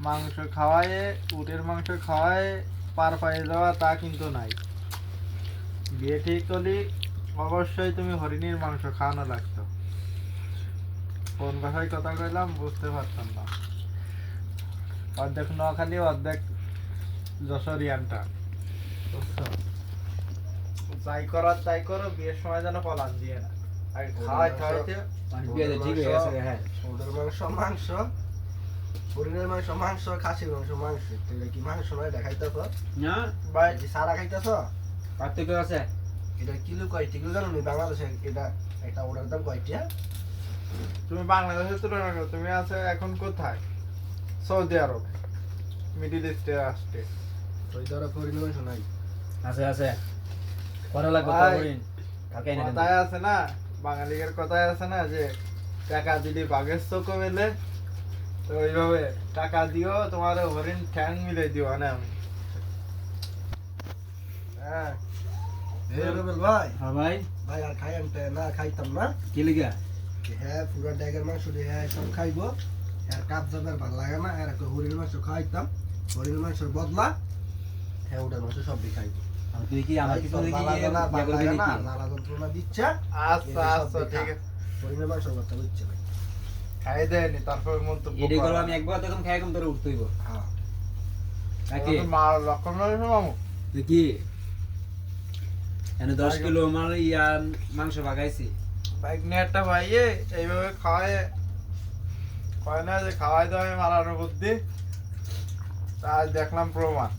মাংস খাওয়ায় উটের মাংস খাওয়ায় পার পায়ে যাওয়া তা কিন্তু নাই। বিয়ে ঠিক করলি অবশ্যই তুমি হরিণীর মাংস খাওয়ানো লাগতো। কোন ভাষায় কথা কইলাম বুঝতে পারতাম না। অর্ধেক নোয়াখালী অর্ধেক যশোরিয়ানটা। বুঝছ? যাই করার তাই করো বিয়ের সময় যেন পলান দিয়ে না। আর খাওয়াই খাওয়াইতে হয়ে। মাংস মাংস। হরিণের মাংস মাংস খাসির মাংস মাংস। এটা কি মাংস নয় এটা খাইতেছ না ভাই সারা খাইতেছ? পার্থক্য আছে। এটা কিলো কয়টি? কিলো জানো নি? বাংলাদেশে এটা একটা ওটার দাম কয়টি হ্যাঁ? তুমি বাংলাদেশের তুলনা করো তুমি আছো এখন কোথায়? সৌদি আরব মিডিল ইস্টে আসতে। ওই ধরো হরিণের মাংস নাই। আছে আছে। করা লাগবে হরিণ। এনে কথায় আছে না বাঙালিদের কথায় আছে না যে টাকা দিলে বাঘের চোখও মেলে তো ওইভাবে টাকা দিও তোমার হরিণ ঠ্যাং মিলে দিও না আমি। হ্যাঁ। ভাই। হ্যাঁ ভাই। ভাই আর খাই আমি না খাইতাম না। কি লিগা? হ্যাঁ পুরো ড্যাগের মাংস হ্যাঁ সব খাইবো। আর কাপ জাবের ভালো লাগে না আর একটা হরিণের মাংস খাইতাম। হরিণের মাংসের বদলা হ্যাঁ ওটার মাংস সবই খাইবো। তুই কি আমার কিছু দেখি নাকি? জ্বালা যন্ত্রণা দিচ্ছে। আচ্ছা আচ্ছা ঠিক আছে। হরিণের মাংস কথা বুঝছে ভাই। খাই দেয়নি তারপর মন্তব্য এডি করো। করো আমি একবার তখন খাই কম তোর উঠতে হ্যাঁ। নাকি? মার লক্ষণ রয়েছে মামু। কি? এনে দশ কিলো ইয়া মাংস বাগাইছি বাইক নিয়ে একটা ভাইয়ে এইভাবে খাওয়ায়। কয় না যে খাওয়াই দাওয়াই মারানোর বুদ্ধি। তা দেখলাম প্রমাণ।